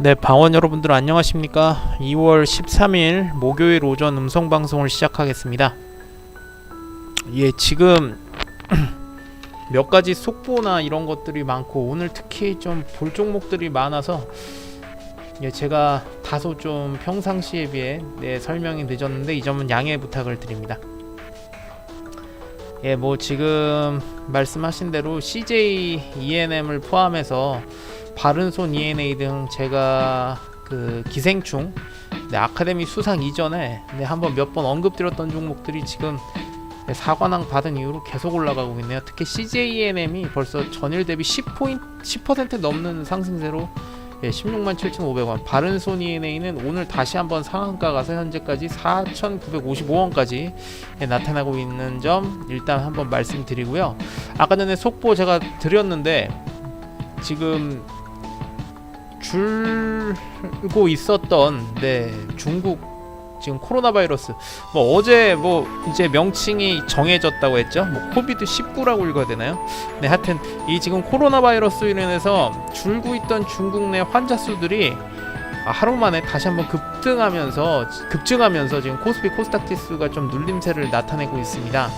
네, 방원 여러분들 안녕하십니까? 2월 13일 목요일 오전 음성 방송을 시작하겠습니다. 예, 지금 몇 가지 속보나 이런 것들이 많고 오늘 특히 좀 볼 종목들이 많아서 예, 제가 다소 좀 평상시에 비해 네, 설명이 늦었는데 이 점은 양해 부탁을 드립니다. 예, 뭐 지금 말씀하신 대로 CJ ENM을 포함해서 바른손 ENA 등 제가 그 기생충 네, 아카데미 수상 이전에 네, 한번 몇 번 언급드렸던 종목들이 지금 네, 사관왕 받은 이후로 계속 올라가고 있네요. 특히 CJENM이 벌써 전일 대비 10포인트 10% 넘는 상승세로 예, 16만 7,500원. 바른손 ENA는 오늘 다시 한번 상한가 가서 현재까지 4,955원까지 예, 나타나고 있는 점 일단 한번 말씀드리고요. 아까 전에 속보 제가 드렸는데 지금 줄고 있었던 네 중국 지금 코로나 바이러스. 뭐 어제 뭐 이제 명칭이 정해졌다고 했죠? 뭐 코비드 19라고 읽어야 되나요? 네 하여튼 이 지금 코로나 바이러스로 인해서 줄고 있던 중국 내 환자 수들이 아, 하루 만에 다시 한번 급등하면서 급증하면서 지금 코스피 코스닥 지수가 좀 눌림세를 나타내고 있습니다.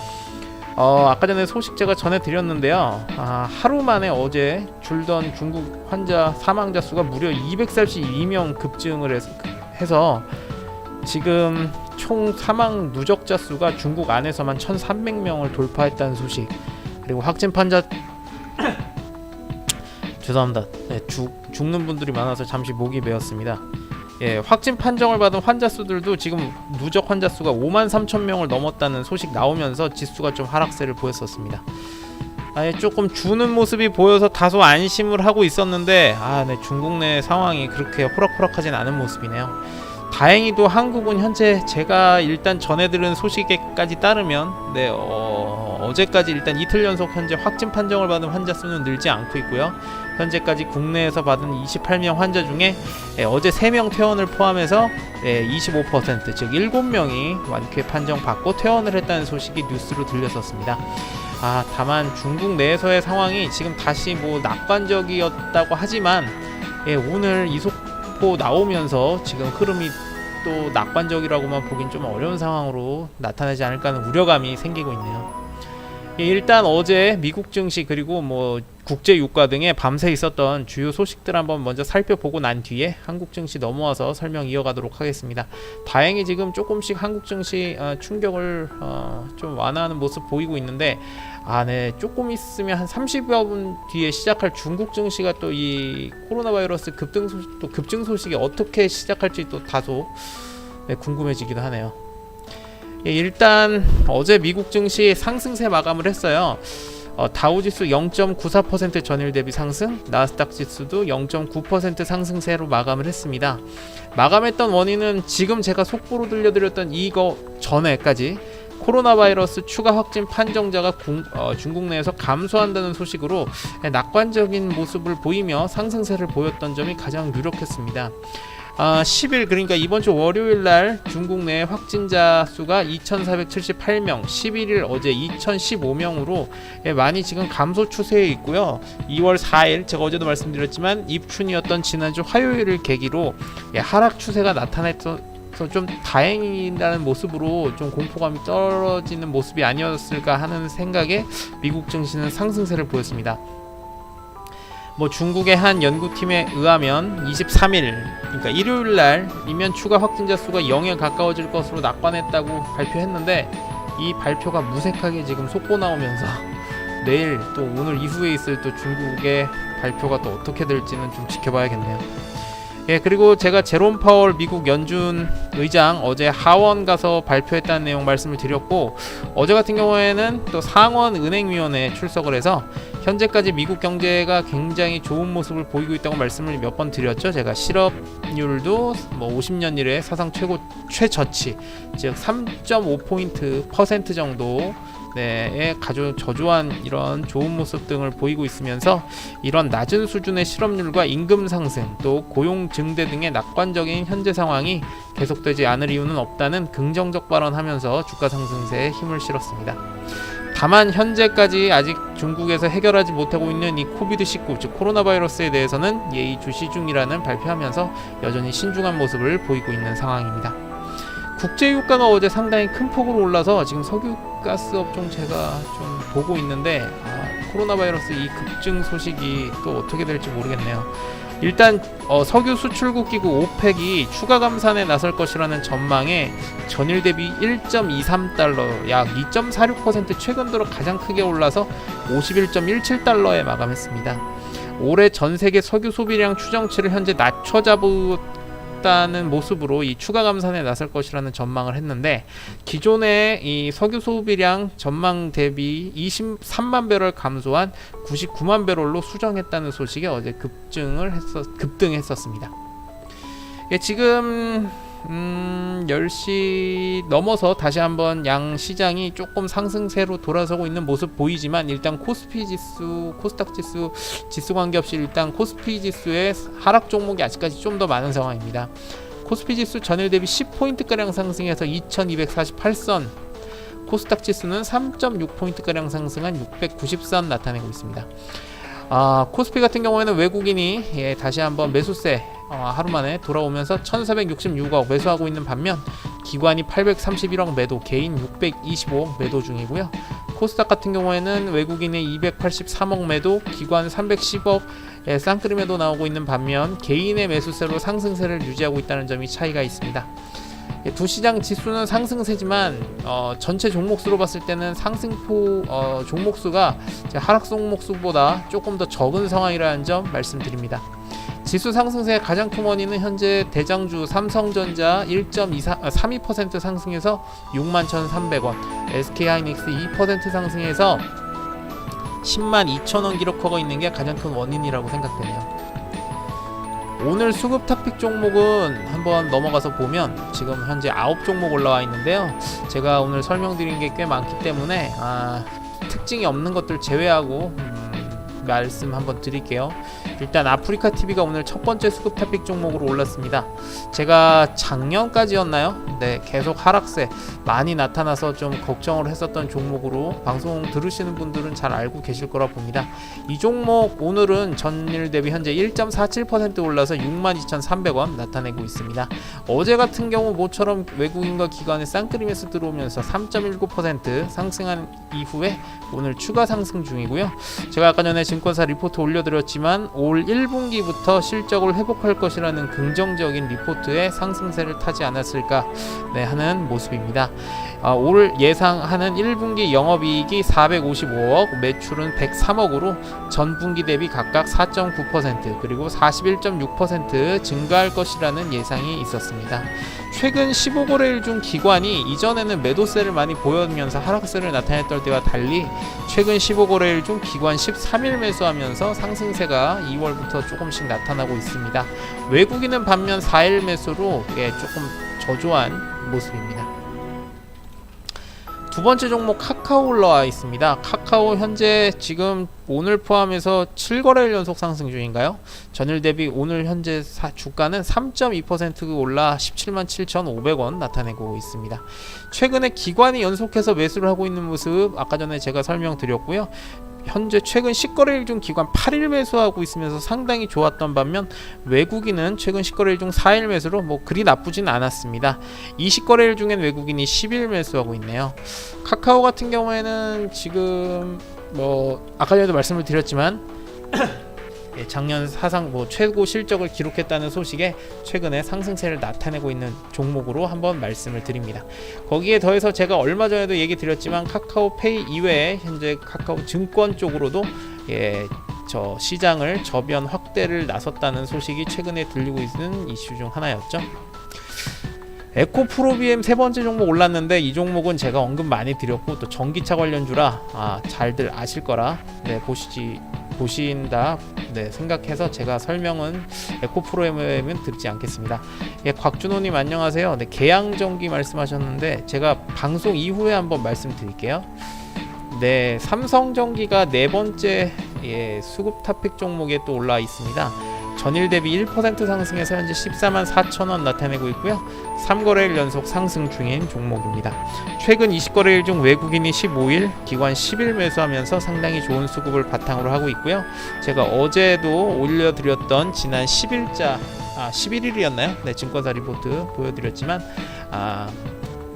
어, 아까 전에 소식 제가 전해드렸는데요. 아, 하루 만에 어제 줄던 중국 환자 사망자 수가 무려 242명 급증을 해서, 해서 지금 총 사망 누적자 수가 중국 안에서만 1,300명을 돌파했다는 소식. 그리고 확진 환자 죄송합니다. 네, 죽, 죽는 분들이 많아서 잠시 목이 메었습니다. 예, 확진 판정을 받은 환자 수들도 지금 누적 환자 수가 5만 3천 명을 넘었다는 소식 나오면서 지수가 좀 하락세를 보였었습니다. 아예 조금 주는 모습이 보여서 다소 안심을 하고 있었는데 아, 네, 중국 내 상황이 그렇게 호락호락하진 않은 모습이네요. 다행히도 한국은 현재 제가 일단 전해 들은 소식에까지 따르면 네, 어, 어제까지 일단 이틀 연속 현재 확진 판정을 받은 환자 수는 늘지 않고 있고요. 현재까지 국내에서 받은 28명 환자 중에 예, 어제 3명 퇴원을 포함해서 예, 25%즉 7명이 완쾌 판정 받고 퇴원을 했다는 소식이 뉴스로 들렸었습니다. 아 다만 중국 내에서의 상황이 지금 다시 뭐 낙관적이었다고 하지만 예, 오늘 이속 보 나오면서 지금 흐름이 또 낙관적이라고만 보긴 좀 어려운 상황으로 나타나지 않을까 하는 우려감이 생기고 있네요. 예, 일단 어제 미국 증시 그리고 뭐 국제 유가 등의 밤새 있었던 주요 소식들 한번 먼저 살펴보고 난 뒤에 한국 증시 넘어와서 설명 이어가도록 하겠습니다. 다행히 지금 조금씩 한국 증시 어, 충격을 어, 좀 완화하는 모습 보이고 있는데 아, 네. 조금 있으면 한 30여 분 뒤에 시작할 중국 증시가 또 이 코로나 바이러스 급등 소식 또 급증 소식이 어떻게 시작할지 또 다소 네, 궁금해지기도 하네요. 예, 일단 어제 미국 증시 상승세 마감을 했어요. 어, 다우지수 0.94% 전일 대비 상승, 나스닥 지수도 0.9% 상승세로 마감을 했습니다. 마감했던 원인은 지금 제가 속보로 들려드렸던 이거 전에까지 코로나 바이러스 추가 확진 판정자가 공- 어, 중국 내에서 감소한다는 소식으로 낙관적인 모습을 보이며 상승세를 보였던 점이 가장 유력했습니다. 아, 10일 그러니까 이번 주 월요일 날 중국 내 확진자 수가 2,478명, 11일 어제 2,015명으로 예, 많이 지금 감소 추세에 있고요. 2월 4일 제가 어제도 말씀드렸지만 입춘이었던 지난주 화요일을 계기로 예, 하락 추세가 나타났서 좀 다행이라는 모습으로 좀 공포감이 떨어지는 모습이 아니었을까 하는 생각에 미국 증시는 상승세를 보였습니다. 뭐 중국의 한 연구팀에 의하면 23일 그러니까 일요일 날이면 추가 확진자 수가 0에 가까워질 것으로 낙관했다고 발표했는데 이 발표가 무색하게 지금 속보 나오면서 내일 또 오늘 이후에 있을 또 중국의 발표가 또 어떻게 될지는 좀 지켜봐야겠네요. 예 그리고 제가 제롬 파월 미국 연준 의장 어제 하원 가서 발표했다는 내용 말씀을 드렸고 어제 같은 경우에는 또 상원 은행위원회에 출석을 해서 현재까지 미국 경제가 굉장히 좋은 모습을 보이고 있다고 말씀을 몇 번 드렸죠. 제가 실업률도 뭐 50년 이래 사상 최고 최저치 즉 3.5 포인트 퍼센트 정도 네에 가져 저조한 이런 좋은 모습 등을 보이고 있으면서 이런 낮은 수준의 실업률과 임금 상승 또 고용 증대 등의 낙관적인 현재 상황이 계속되지 않을 이유는 없다는 긍정적 발언하면서 주가 상승세에 힘을 실었습니다. 다만 현재까지 아직 중국에서 해결하지 못하고 있는 이 코비드 19, 즉 코로나 바이러스에 대해서는 예의 주시 중이라는 발표하면서 여전히 신중한 모습을 보이고 있는 상황입니다. 국제 유가가 어제 상당히 큰 폭으로 올라서 지금 석유 가스 업종체가 좀 보고 있는데 아, 코로나 바이러스 이 급증 소식이 또 어떻게 될지 모르겠네요. 일단 어, 석유 수출국 기구 오펙이 추가 감산에 나설 것이라는 전망에 전일 대비 1.23달러, 약 2.46% 최근 들어 가장 크게 올라서 51.17달러에 마감했습니다. 올해 전 세계 석유 소비량 추정치를 현재 낮춰 잡 았다는 모습으로 이 추가 감산에 나설 것이라는 전망을 했는데 기존의 이 석유 소비량 전망 대비 23만 배럴 감소한 99만 배럴로 수정했다는 소식에 어제 급증을 했었 급등했었습니다. 예, 지금 음, 10시 넘어서 다시 한번 양 시장이 조금 상승세로 돌아서고 있는 모습 보이지만 일단 코스피 지수, 코스닥 지수 지수 관계없이 일단 코스피 지수의 하락 종목이 아직까지 좀 더 많은 상황입니다. 코스피 지수 전일 대비 10포인트 가량 상승해서 2248선 코스닥 지수는 3.6포인트 가량 상승한 690선 나타내고 있습니다. 아, 코스피 같은 경우에는 외국인이 예, 다시 한번 매수세 어, 하루 만에 돌아오면서 1466억 매수하고 있는 반면 기관이 831억 매도, 개인 625억 매도 중이고요. 코스닥 같은 경우에는 외국인의 283억 매도, 기관 310억 의 쌍끌이 매도 나오고 있는 반면 개인의 매수세로 상승세를 유지하고 있다는 점이 차이가 있습니다. 예, 두 시장 지수는 상승세지만 어, 전체 종목수로 봤을 때는 상승포 어, 종목수가 하락 종목수보다 조금 더 적은 상황이라는 점 말씀드립니다. 지수 상승세의 가장 큰 원인은 현재 대장주 삼성전자 1.32% 상승해서 61,300원, SK하이닉스 2% 상승해서 10만 2천원 기록하고 있는 게 가장 큰 원인이라고 생각되네요. 오늘 수급 탑픽 종목은 한번 넘어가서 보면 지금 현재 9종목 올라와 있는데요. 제가 오늘 설명드린 게 꽤 많기 때문에 아, 특징이 없는 것들 제외하고 음, 말씀 한번 드릴게요. 일단 아프리카 TV가 오늘 첫 번째 수급 탑픽 종목으로 올랐습니다. 제가 작년까지였나요? 네, 계속 하락세 많이 나타나서 좀 걱정을 했었던 종목으로 방송 들으시는 분들은 잘 알고 계실 거라 봅니다. 이 종목 오늘은 전일 대비 현재 1.47% 올라서 62,300원 나타내고 있습니다. 어제 같은 경우 모처럼 외국인과 기관의 매수 들어오면서 3.19% 상승한 이후에 오늘 추가 상승 중이고요. 제가 아까 전에 증권사 리포트 올려드렸지만 올 1분기부터 실적을 회복할 것이라는 긍정적인 리포트에 상승세를 타지 않았을까 네, 하는 모습입니다. 아, 올 예상하는 1분기 영업이익이 455억, 매출은 103억으로 전 분기 대비 각각 4.9% 그리고 41.6% 증가할 것이라는 예상이 있었습니다. 최근 15거래일 중 기관이 이전에는 매도세를 많이 보였면서 하락세를 나타냈던 때와 달리 최근 15거래일 중 기관 13일 매수하면서 상승세가 2월부터 조금씩 나타나고 있습니다. 외국인은 반면 4일 매수로 예, 조금 저조한 모습입니다. 두 번째 종목 카카오 올라와 있습니다. 카카오 현재 지금 오늘 포함해서 7거래일 연속 상승 중인가요? 전일 대비 오늘 현재 사, 주가는 3.2% 올라 17만 7,500원 나타내고 있습니다. 최근에 기관이 연속해서 매수를 하고 있는 모습 아까 전에 제가 설명드렸고요. 현재 최근 10거래일 중 기관 8일 매수하고 있으면서 상당히 좋았던 반면 외국인은 최근 10거래일 중 4일 매수로 뭐 그리 나쁘진 않았습니다. 20거래일 중엔 외국인이 10일 매수하고 있네요. 카카오 같은 경우에는 지금 뭐 아까 전에도 말씀을 드렸지만 예, 작년 사상 뭐 최고 실적을 기록했다는 소식에 최근에 상승세를 나타내고 있는 종목으로 한번 말씀을 드립니다. 거기에 더해서 제가 얼마 전에도 얘기 드렸지만 카카오페이 이외에 현재 카카오 증권 쪽으로도 예, 저 시장을 저변 확대를 나섰다는 소식이 최근에 들리고 있는 이슈 중 하나였죠. 에코 프로비엠 세 번째 종목 올랐는데 이 종목은 제가 언급 많이 드렸고 또 전기차 관련주라 아, 잘들 아실 거라 네, 보시지 보신다 네, 생각해서 제가 설명은 에코 프로그램은 드리지 않겠습니다. 예, 곽준호님 안녕하세요. 네, 계양전기 말씀하셨는데 제가 방송 이후에 한번 말씀드릴게요. 네, 삼성 전기가 네 번째 예, 수급 탑픽 종목에 또 올라 있습니다. 전일 대비 1% 상승해서 현재 14만 4천 원 나타내고 있고요. 3거래일 연속 상승 중인 종목입니다. 최근 20거래일 중 외국인이 15일, 기관 10일 매수하면서 상당히 좋은 수급을 바탕으로 하고 있고요. 제가 어제도 올려드렸던 지난 10일자 아 11일이었나요? 네 증권사 리포트 보여드렸지만 아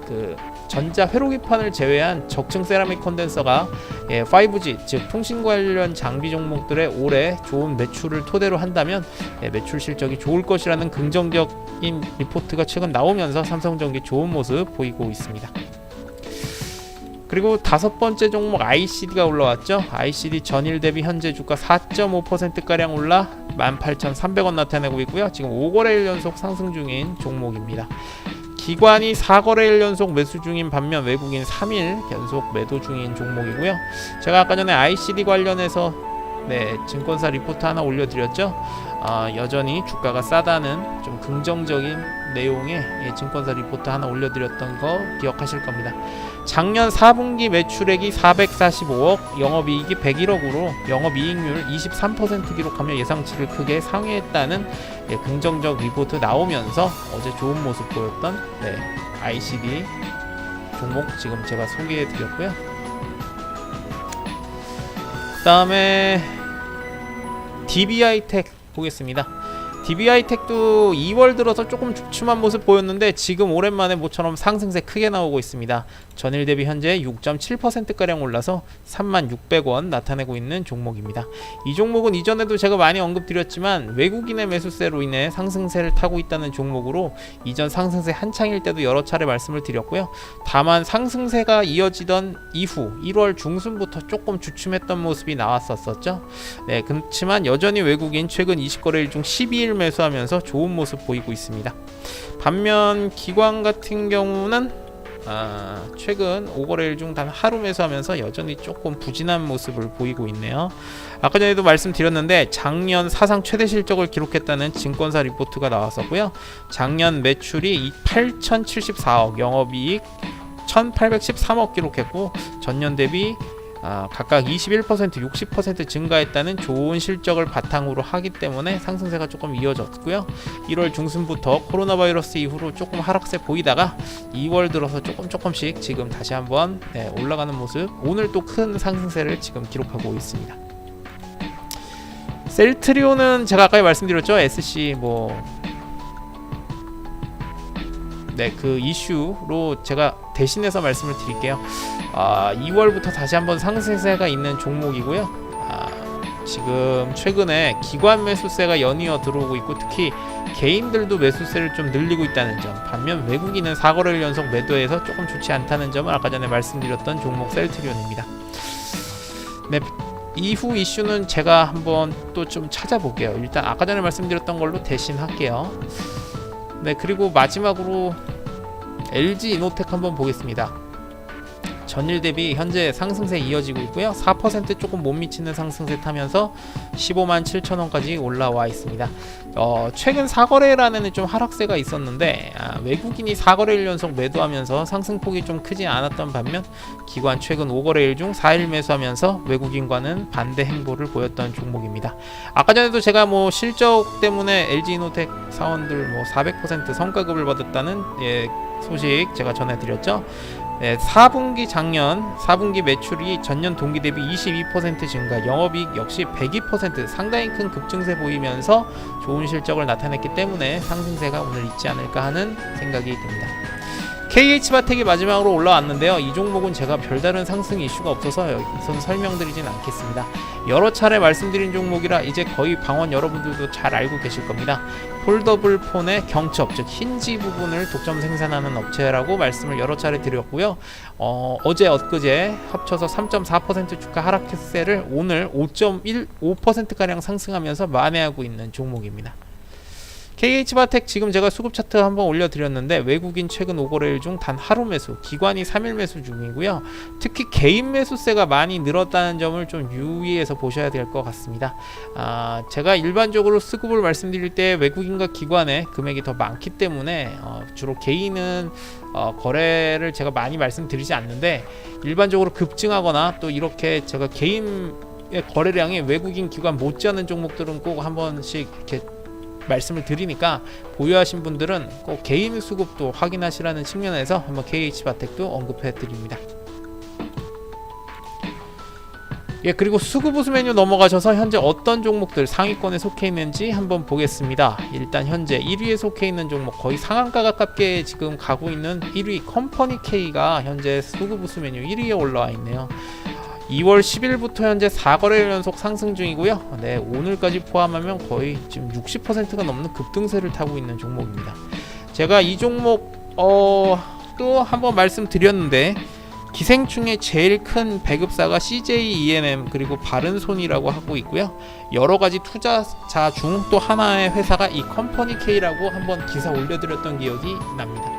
그 전자 회로기판을 제외한 적층 세라믹 컨덴서가 예, 5G 즉 통신 관련 장비 종목들의 올해 좋은 매출을 토대로 한다면 예, 매출 실적이 좋을 것이라는 긍정적인 리포트가 최근 나오면서 삼성전기 좋은 모습 보이고 있습니다. 그리고 다섯 번째 종목 ICD가 올라왔죠. ICD 전일 대비 현재 주가 4.5%가량 올라 18,300원 나타내고 있고요. 지금 5거래일 연속 상승 중인 종목입니다. 기관이 4거래일 연속 매수 중인 반면 외국인 3일 연속 매도 중인 종목이고요. 제가 아까 전에 ICD 관련해서 네, 증권사 리포트 하나 올려드렸죠. 아, 여전히 주가가 싸다는 좀 긍정적인 내용의 예, 증권사 리포트 하나 올려드렸던 거 기억하실 겁니다. 작년 4분기 매출액이 445억, 영업이익이 101억으로 영업이익률 23% 기록하며 예상치를 크게 상회했다는 예, 긍정적 리포트 나오면서 어제 좋은 모습 보였던 네, ICD 종목 지금 제가 소개해드렸고요. 그 다음에 DBI텍 보겠습니다. DBI텍도 2월 들어서 조금 주춤한 모습 보였는데 지금 오랜만에 모처럼 상승세 크게 나오고 있습니다. 전일 대비 현재 6.7%가량 올라서 36,600원 나타내고 있는 종목입니다. 이 종목은 이전에도 제가 많이 언급드렸지만 외국인의 매수세로 인해 상승세를 타고 있다는 종목으로 이전 상승세 한창일 때도 여러 차례 말씀을 드렸고요. 다만 상승세가 이어지던 이후 1월 중순부터 조금 주춤했던 모습이 나왔었었죠. 네, 그렇지만 여전히 외국인 최근 20거래일 중 12일 매수하면서 좋은 모습 보이고 있습니다. 반면 기관 같은 경우는 아, 최근 5거래일 중 단 하루 매수하면서 여전히 조금 부진한 모습을 보이고 있네요. 아까 전에도 말씀드렸는데 작년 사상 최대 실적을 기록했다는 증권사 리포트가 나왔었고요. 작년 매출이 8,074억, 영업이익 1,813억 기록했고 전년 대비 아, 각각 21%, 60% 증가했다는 좋은 실적을 바탕으로 하기 때문에 상승세가 조금 이어졌고요. 1월 중순부터 코로나 바이러스 이후로 조금 하락세 보이다가 2월 들어서 조금 조금씩 지금 다시 한번 네, 올라가는 모습. 오늘 또 큰 상승세를 지금 기록하고 있습니다. 셀트리온은 제가 아까 말씀드렸죠. SC 뭐 네, 그 이슈로 제가 대신해서 말씀을 드릴게요. 아, 2월부터 다시 한번 상승세가 있는 종목이고요. 아, 지금 최근에 기관 매수세가 연이어 들어오고 있고 특히 개인들도 매수세를 좀 늘리고 있다는 점. 반면 외국인은 4거래일 연속 매도해서 조금 좋지 않다는 점을 아까 전에 말씀드렸던 종목 셀트리온입니다. 네, 이후 이슈는 제가 한번 또 좀 찾아볼게요. 일단 아까 전에 말씀드렸던 걸로 대신 할게요. 네 그리고 마지막으로 LG 이노텍 한번 보겠습니다. 전일 대비 현재 상승세 이어지고 있고요. 4% 조금 못 미치는 상승세 타면서 15만 7천 원까지 올라와 있습니다. 어, 최근 4거래일안에는 좀 하락세가 있었는데 아, 외국인이 4거래일 연속 매도하면서 상승폭이 좀 크지 않았던 반면 기관 최근 5거래일 중 4일 매수하면서 외국인과는 반대 행보를 보였던 종목입니다. 아까 전에도 제가 뭐 실적 때문에 LG이노텍 사원들 뭐 400% 성과급을 받았다는 예, 소식 제가 전해드렸죠. 네, 4분기 작년 4분기 매출이 전년 동기 대비 22% 증가, 영업이익 역시 102% 상당히 큰 급증세 보이면서 좋은 실적을 나타냈기 때문에 상승세가 오늘 있지 않을까 하는 생각이 듭니다. KH바텍이 마지막으로 올라왔는데요. 이 종목은 제가 별다른 상승 이슈가 없어서 여기선 설명드리진 않겠습니다. 여러 차례 말씀드린 종목이라 이제 거의 방원 여러분들도 잘 알고 계실 겁니다. 폴더블 폰의 경첩, 즉 힌지 부분을 독점 생산하는 업체라고 말씀을 여러 차례 드렸고요. 어, 어제 엊그제 합쳐서 3.4% 주가 하락세를 오늘 5.15%가량 상승하면서 만회하고 있는 종목입니다. KH바텍 지금 제가 수급 차트 한번 올려드렸는데 외국인 최근 5거래일 중 단 하루 매수, 기관이 3일 매수 중이고요. 특히 개인 매수세가 많이 늘었다는 점을 좀 유의해서 보셔야 될 것 같습니다. 아, 제가 일반적으로 수급을 말씀드릴 때 외국인과 기관의 금액이 더 많기 때문에 어, 주로 개인은 어, 거래를 제가 많이 말씀드리지 않는데 일반적으로 급증하거나 또 이렇게 제가 개인 의 거래량이 외국인 기관 못지않은 종목들은 꼭 한 번씩 이렇게 말씀을 드리니까 보유하신 분들은 꼭 개인 수급도 확인하시라는 측면에서 한번 KH바텍도 언급해 드립니다. 예 그리고 수급 우수 메뉴 넘어가셔서 현재 어떤 종목들 상위권에 속해 있는지 한번 보겠습니다. 일단 현재 1위에 속해 있는 종목 거의 상한가 가깝게 지금 가고 있는 1위 컴퍼니 K가 현재 수급 우수 메뉴 1위에 올라와 있네요. 2월 10일부터 현재 4거래일 연속 상승 중이고요. 네, 오늘까지 포함하면 거의 지금 60%가 넘는 급등세를 타고 있는 종목입니다. 제가 이 종목 어, 또 한번 말씀드렸는데 기생충의 제일 큰 배급사가 CJ ENM 그리고 바른손이라고 하고 있고요. 여러 가지 투자자 중 또 하나의 회사가 이 컴퍼니 K라고 한번 기사 올려드렸던 기억이 납니다.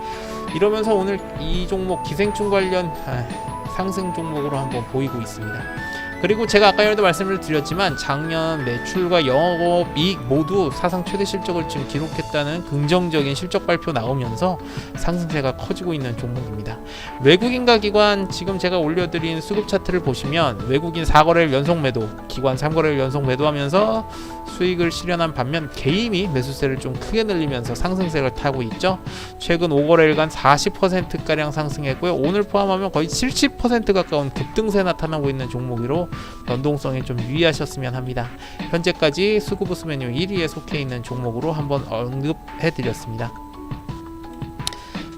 이러면서 오늘 이 종목 기생충 관련 아, 상승 종목으로 한번 보이고 있습니다. 그리고 제가 아까 전에도 말씀을 드렸지만 작년 매출과 영업 이익 모두 사상 최대 실적을 지금 기록했다는 긍정적인 실적 발표 나오면서 상승세가 커지고 있는 종목입니다. 외국인과 기관 지금 제가 올려드린 수급 차트를 보시면 외국인 4거래일 연속 매도, 기관 3거래일 연속 매도하면서 수익을 실현한 반면 개인이 매수세를 좀 크게 늘리면서 상승세를 타고 있죠. 최근 5거래일간 40%가량 상승했고요. 오늘 포함하면 거의 70% 가까운 급등세 나타나고 있는 종목으로 변동성에 좀 유의하셨으면 합니다. 현재까지 수급우수 메뉴 1위에 속해 있는 종목으로 한번 언급해 드렸습니다.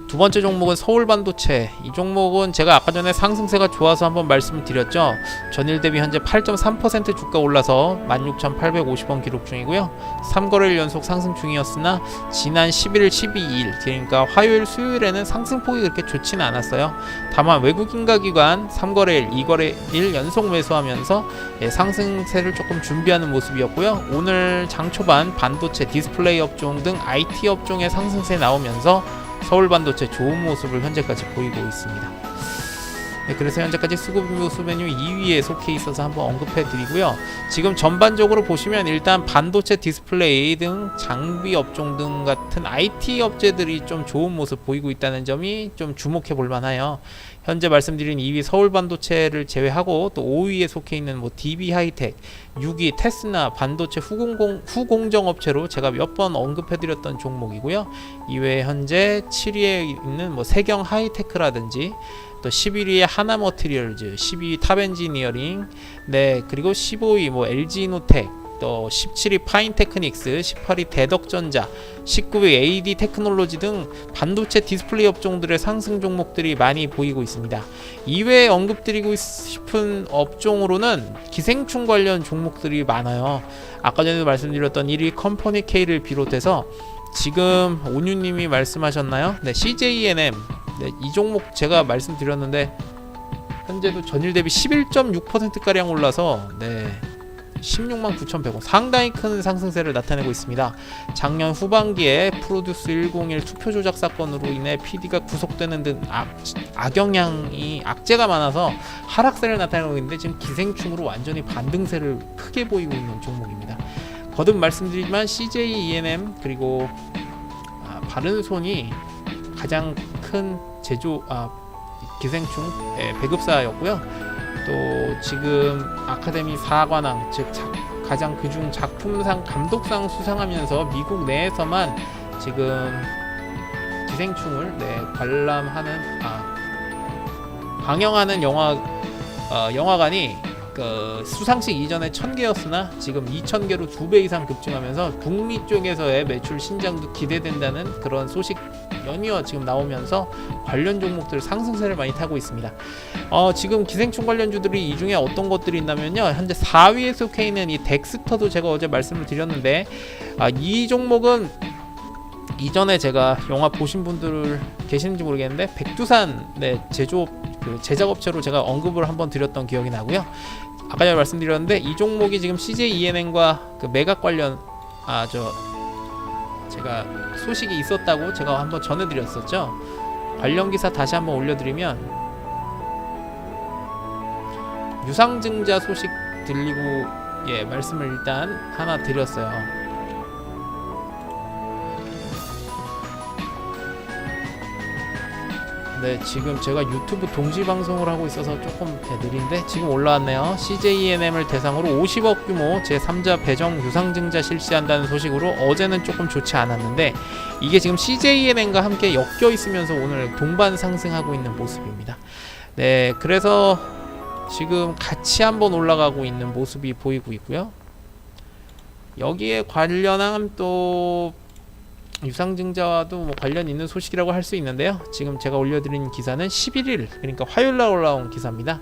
두 번째 종목은 서울 반도체. 이 종목은 제가 아까 전에 상승세가 좋아서 한번 말씀을 드렸죠. 전일 대비 현재 8.3% 주가 올라서 16,850원 기록 중이고요. 3거래일 연속 상승 중이었으나 지난 11일, 12일 그러니까 화요일, 수요일에는 상승폭이 그렇게 좋지는 않았어요. 다만 외국인과 기관 3거래일, 2거래일 연속 매수하면서 예, 상승세를 조금 준비하는 모습이었고요. 오늘 장 초반 반도체, 디스플레이 업종 등 IT 업종의 상승세 나오면서 서울 반도체 좋은 모습을 현재까지 보이고 있습니다. 네, 그래서 현재까지 수급우수 메뉴 2위에 속해 있어서 한번 언급해 드리고요. 지금 전반적으로 보시면 일단 반도체 디스플레이 등 장비 업종 등 같은 IT 업체들이 좀 좋은 모습 보이고 있다는 점이 좀 주목해 볼 만하여 현재 말씀드린 2위 서울 반도체를 제외하고 또 5위에 속해 있는 뭐 DB 하이텍, 6위 테스나 반도체 후공공 후공정 업체로 제가 몇 번 언급해 드렸던 종목이고요. 이외에 현재 7위에 있는 뭐 세경 하이테크라든지 또 11위에 하나머티리얼즈, 12위 탑엔지니어링, 네 그리고 15위 뭐 LG노텍, 또 17위 파인테크닉스, 18위 대덕전자, 19위 AD 테크놀로지 등 반도체 디스플레이 업종들의 상승 종목들이 많이 보이고 있습니다. 이외에 언급드리고 싶은 업종으로는 기생충 관련 종목들이 많아요. 아까 전에도 말씀드렸던 1위 컴퍼니 K를 비롯해서 지금 온유님이 말씀하셨나요? 네, CJNM 네, 이 종목 제가 말씀드렸는데 현재도 전일 대비 11.6% 가량 올라서 네. 16만 9,100원 상당히 큰 상승세를 나타내고 있습니다. 작년 후반기에 프로듀스 101 투표 조작 사건으로 인해 PD가 구속되는 등 악, 악영향이 악재가 많아서 하락세를 나타내고 있는데 지금 기생충으로 완전히 반등세를 크게 보이고 있는 종목입니다. 거듭 말씀드리지만 CJ ENM 그리고 아, 바른손이 가장 큰 제조 아, 기생충 예, 배급사였고요. 또 지금 아카데미 사관왕 즉 작- 가장 그중 작품상 감독상 수상하면서 미국 내에서만 지금 기생충을 네, 관람하는 아 방영하는 영화 어, 영화관이 그 수상식 이전에 1000개였으나 지금 2000개로 두배 이상 급증하면서 북미 쪽에서의 매출 신장도 기대된다는 그런 소식 연이어 지금 나오면서 관련 종목들 상승세를 많이 타고 있습니다. 어, 지금 기생충 관련주들이 이 중에 어떤 것들이 있냐면요. 현재 4위에 속해 있는 이 덱스터도 제가 어제 말씀을 드렸는데 아, 이 종목은 이전에 제가 영화 보신 분들 계시는지 모르겠는데 백두산 네, 제조업 그 제작업체로 제가 언급을 한번 드렸던 기억이 나고요. 아까 전에 말씀드렸는데 이 종목이 지금 CJ ENM과 그 매각 관련 아저 제가 소식이 있었다고 제가 한번 전해드렸었죠. 관련 기사 다시 한번 올려드리면 유상증자 소식 들리고 예 말씀을 일단 하나 드렸어요. 네, 지금 제가 유튜브 동시 방송을 하고 있어서 조금 네, 느린데 지금 올라왔네요. CJENM을 대상으로 50억 규모 제3자 배정 유상증자 실시한다는 소식으로 어제는 조금 좋지 않았는데 이게 지금 CJENM과 함께 엮여 있으면서 오늘 동반 상승하고 있는 모습입니다. 네, 그래서 지금 같이 한번 올라가고 있는 모습이 보이고 있고요. 여기에 관련한 또 유상증자와도 뭐 관련 있는 소식이라고 할 수 있는데요. 지금 제가 올려드린 기사는 11일 그러니까 화요일 날 올라온 기사입니다.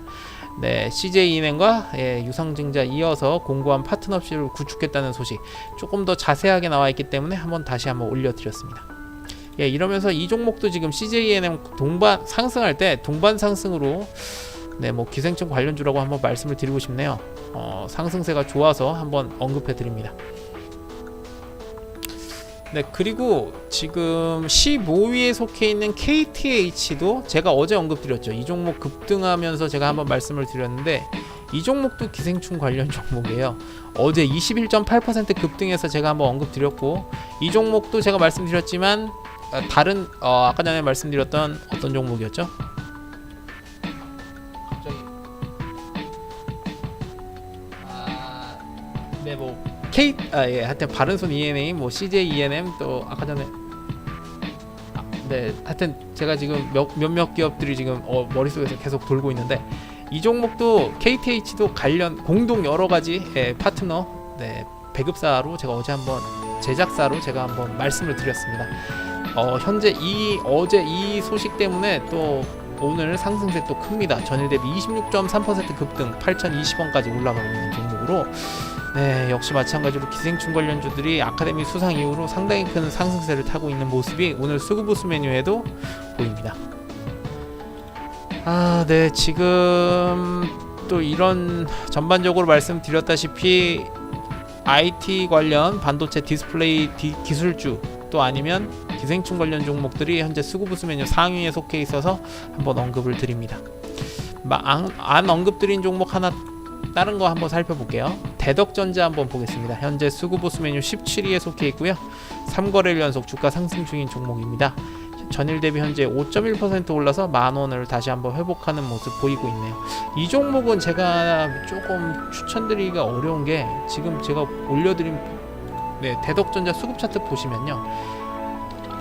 네, CJ은행과 예, 유상증자 이어서 공고한 파트너십을 구축했다는 소식 조금 더 자세하게 나와 있기 때문에 한번 다시 한번 올려드렸습니다. 예, 이러면서 이 종목도 지금 CJ은행 동반 상승할 때 동반 상승으로 네, 뭐 기생충 관련주라고 한번 말씀을 드리고 싶네요. 어, 상승세가 좋아서 한번 언급해 드립니다. 네, 그리고 지금 15위에 속해 있는 KTH도 제가 어제 언급드렸죠. 이 종목 급등하면서 제가 한번 말씀을 드렸는데 이 종목도 기생충 관련 종목이에요. 어제 21.8% 급등해서 제가 한번 언급드렸고 이 종목도 제가 말씀드렸지만 아, 다른 어, 아까 전에 말씀드렸던 어떤 종목이었죠? K 아 예, 하여튼 바른손 ENA 뭐 CJ ENM 또 아까 전에 아, 네, 하여튼 제가 지금 몇, 몇몇 기업들이 지금 어, 머릿속에서 계속 돌고 있는데 이 종목도 KTH도 관련 공동 여러 가지 예, 파트너 네, 배급사로 제가 어제 한번 제작사로 제가 한번 말씀을 드렸습니다. 어, 현재 이 어제 이 소식 때문에 또 오늘 상승세 또 큽니다. 전일 대비 26.3% 급등 8,020원까지 올라가고 있는 종목으로 네, 역시 마찬가지로 기생충 관련주들이 아카데미 수상 이후로 상당히 큰 상승세를 타고 있는 모습이 오늘 수급보수 메뉴에도 보입니다. 아, 네, 지금 또 이런 전반적으로 말씀드렸다시피 IT 관련 반도체 디스플레이 디, 기술주 또 아니면 기생충 관련 종목들이 현재 수급보수 메뉴 상위에 속해 있어서 한번 언급을 드립니다. 마- 안, 안 언급드린 종목 하나 다른 거 한번 살펴볼게요. 대덕전자 한번 보겠습니다. 현재 수급보수 메뉴 17위에 속해 있고요. 3거래일 연속 주가 상승 중인 종목입니다. 전일 대비 현재 5.1% 올라서 만 원을 다시 한번 회복하는 모습 보이고 있네요. 이 종목은 제가 조금 추천드리기가 어려운 게 지금 제가 올려드린 네, 대덕전자 수급 차트 보시면요.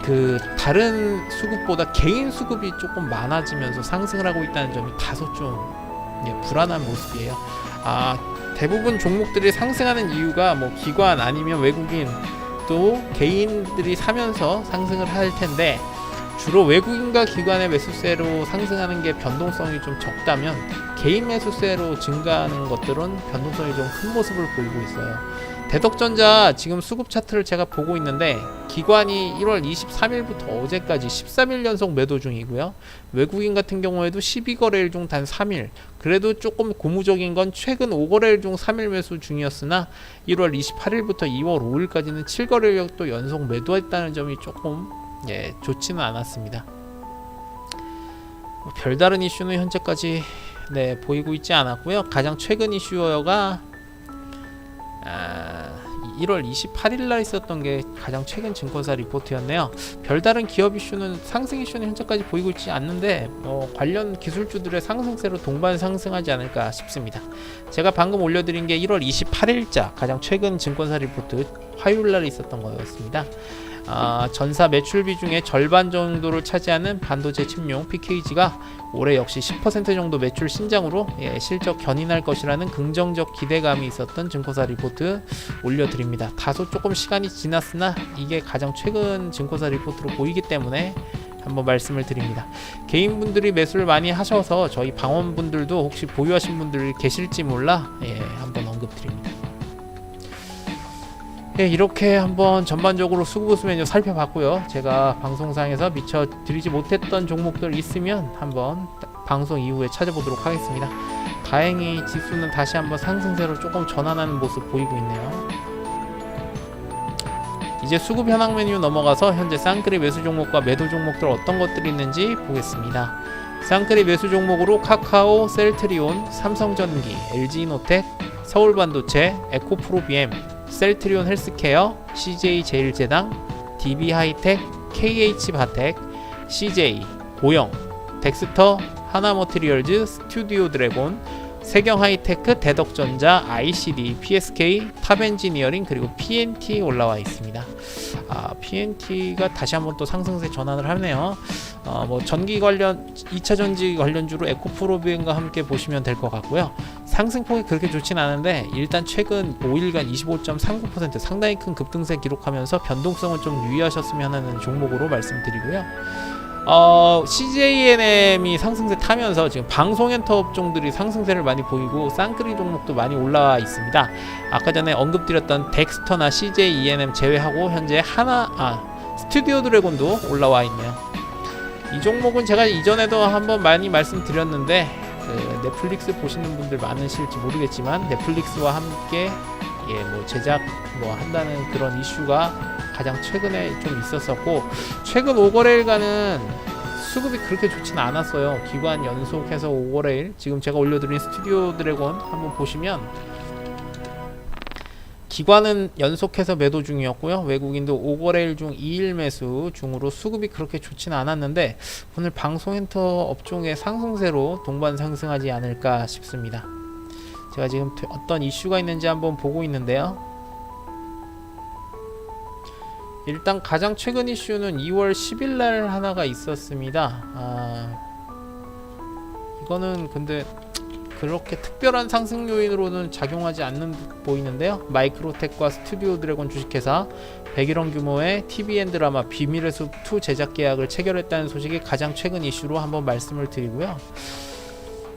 그 다른 수급보다 개인 수급이 조금 많아지면서 상승을 하고 있다는 점이 다소 좀 예, 불안한 모습이에요. 아 대부분 종목들이 상승하는 이유가 뭐 기관 아니면 외국인 또 개인들이 사면서 상승을 할 텐데 주로 외국인과 기관의 매수세로 상승하는 게 변동성이 좀 적다면 개인 매수세로 증가하는 것들은 변동성이 좀 큰 모습을 보이고 있어요. 대덕전자 지금 수급 차트를 제가 보고 있는데 기관이 1월 23일부터 어제까지 13일 연속 매도 중이고요. 외국인 같은 경우에도 12거래일 중 단 3일. 그래도 조금 고무적인 건 최근 5거래일 중 3일 매수 중이었으나 1월 28일부터 2월 5일까지는 7거래일 또 연속 매도했다는 점이 조금 예, 좋지는 않았습니다. 뭐 별다른 이슈는 현재까지 네, 보이고 있지 않았고요. 가장 최근 이슈어가 아, 1월 28일 날 있었던 게 가장 최근 증권사 리포트였네요. 별다른 기업 이슈는 상승 이슈는 현재까지 보이고 있지 않는데 뭐 관련 기술주들의 상승세로 동반 상승하지 않을까 싶습니다. 제가 방금 올려드린 게 1월 28일자 가장 최근 증권사 리포트 화요일 날 있었던 거였습니다. 아, 전사 매출 비중의 절반 정도를 차지하는 반도체 칩용 PKG가 올해 역시 10% 정도 매출 신장으로 예, 실적 견인할 것이라는 긍정적 기대감이 있었던 증권사 리포트 올려드립니다. 다소 조금 시간이 지났으나 이게 가장 최근 증권사 리포트로 보이기 때문에 한번 말씀을 드립니다. 개인분들이 매수를 많이 하셔서 저희 방원분들도 혹시 보유하신 분들 계실지 몰라 예, 한번 언급드립니다. 예, 이렇게 한번 전반적으로 수급보수 메뉴 살펴봤고요. 제가 방송상에서 미처 드리지 못했던 종목들 있으면 한번 방송 이후에 찾아보도록 하겠습니다. 다행히 지수는 다시 한번 상승세로 조금 전환하는 모습 보이고 있네요. 이제 수급 현황 메뉴 넘어가서 현재 쌍끌이 매수 종목과 매도 종목들 어떤 것들이 있는지 보겠습니다. 쌍끌이 매수 종목으로 카카오, 셀트리온, 삼성전기, LG이노텍, 서울반도체, 에코프로비엠, 셀트리온 헬스케어, CJ 제일제당, DB하이텍, KH바텍, CJ, 고영, 덱스터, 하나머티리얼즈, 스튜디오 드래곤, 세경 하이테크, 대덕전자, ICD, PSK, 탑엔지니어링 그리고 PNT 올라와 있습니다. 아, PNT가 다시 한번 또 상승세 전환을 하네요. 어, 뭐 전기 관련 2차 전지 관련주로 에코프로비엔과 함께 보시면 될 것 같고요. 상승폭이 그렇게 좋진 않은데 일단 최근 5일간 25.39% 상당히 큰 급등세 기록하면서 변동성을 좀 유의하셨으면 하는 종목으로 말씀드리고요. 어, CJNM이 상승세 타면서 지금 방송 엔터 업종들이 상승세를 많이 보이고 쌍끌이 종목도 많이 올라와 있습니다. 아까 전에 언급드렸던 덱스터나 CJENM 제외하고 현재 하나 아 스튜디오 드래곤도 올라와 있네요. 이 종목은 제가 이전에도 한번 많이 말씀드렸는데 그 넷플릭스 보시는 분들 많으실지 모르겠지만 넷플릭스와 함께 예 뭐 제작 뭐 한다는 그런 이슈가 가장 최근에 좀 있었었고 최근 5거래일가는 수급이 그렇게 좋지는 않았어요. 기관 연속해서 5거래일 지금 제가 올려드린 스튜디오 드래곤 한번 보시면 기관은 연속해서 매도 중이었고요. 외국인도 5거래일 중 2일 매수 중으로 수급이 그렇게 좋지는 않았는데 오늘 방송엔터 업종의 상승세로 동반 상승하지 않을까 싶습니다. 제가 지금 되- 어떤 이슈가 있는지 한번 보고 있는데요. 일단 가장 최근 이슈는 2월 10일 날 하나가 있었습니다. 아, 이거는 근데 그렇게 특별한 상승 요인으로는 작용하지 않는 듯 보이는데요. 마이크로텍과 스튜디오 드래곤 주식회사 100일원 규모의 TVN 드라마 비밀의 숲 2 제작 계약을 체결했다는 소식이 가장 최근 이슈로 한번 말씀을 드리고요.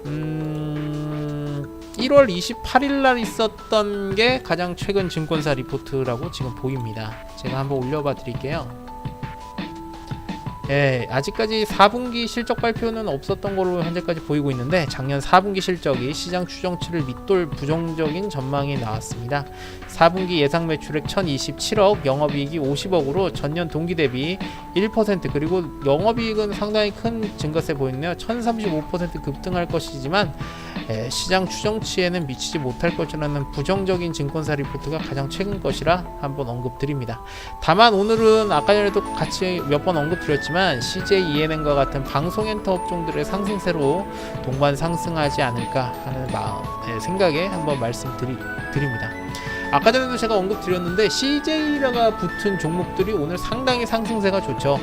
음, 1월 28일 날 있었던 게 가장 최근 증권사 리포트라고 지금 보입니다. 제가 한번 올려봐 드릴게요. 예, 아직까지 4분기 실적 발표는 없었던 걸로 현재까지 보이고 있는데 작년 4분기 실적이 시장 추정치를 밑돌 부정적인 전망이 나왔습니다. 4분기 예상 매출액 1027억, 영업이익이 50억으로 전년 동기 대비 1% 그리고 영업이익은 상당히 큰 증가세 보이네요. 1035% 급등할 것이지만 예, 시장 추정치에는 미치지 못할 것이라는 부정적인 증권사 리포트가 가장 최근 것이라 한번 언급드립니다. 다만 오늘은 아까 전에도 같이 몇 번 언급드렸지만 CJ ENM과 같은 방송 엔터 업종들의 상승세로 동반 상승하지 않을까 하는 마음, 예, 생각에 한번 말씀드립니다. 아까 전에도 제가 언급드렸는데 CJ가 붙은 종목들이 오늘 상당히 상승세가 좋죠.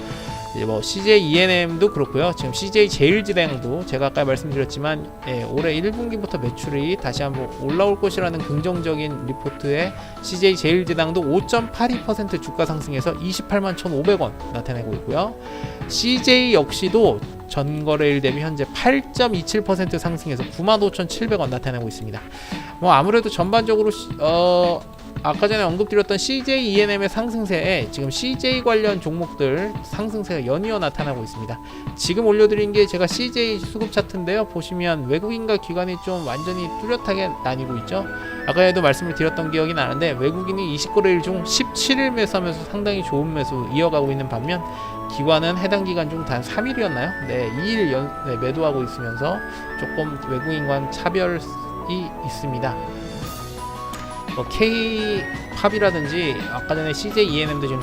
이제 뭐 CJ ENM도 그렇고요. 지금 CJ 제일지대도 제가 아까 말씀드렸지만 예, 올해 1분기부터 매출이 다시 한번 올라올 것이라는 긍정적인 리포트에 CJ 제일지당도 5.82% 주가 상승해서 28만 1,500원 나타내고 있고요. CJ 역시도 전거래일 대비 현재 8.27% 상승해서 95,700원 나타내고 있습니다. 뭐 아무래도 전반적으로 시- 어 아까 전에 언급드렸던 CJ ENM의 상승세에 지금 CJ 관련 종목들 상승세가 연이어 나타나고 있습니다. 지금 올려드린 게 제가 CJ 수급 차트인데요. 보시면 외국인과 기관이 좀 완전히 뚜렷하게 나뉘고 있죠. 아까 에도 말씀을 드렸던 기억이 나는데 외국인이 20거래일 중 17일 매수하면서 상당히 좋은 매수 이어가고 있는 반면 기관은 해당 기간 중 단 3일이었나요? 네, 2일 연, 네, 매도하고 있으면서 조금 외국인과는 차별이 있습니다. 뭐 K 팝이라든지 아까 전에 CJ ENM도 지금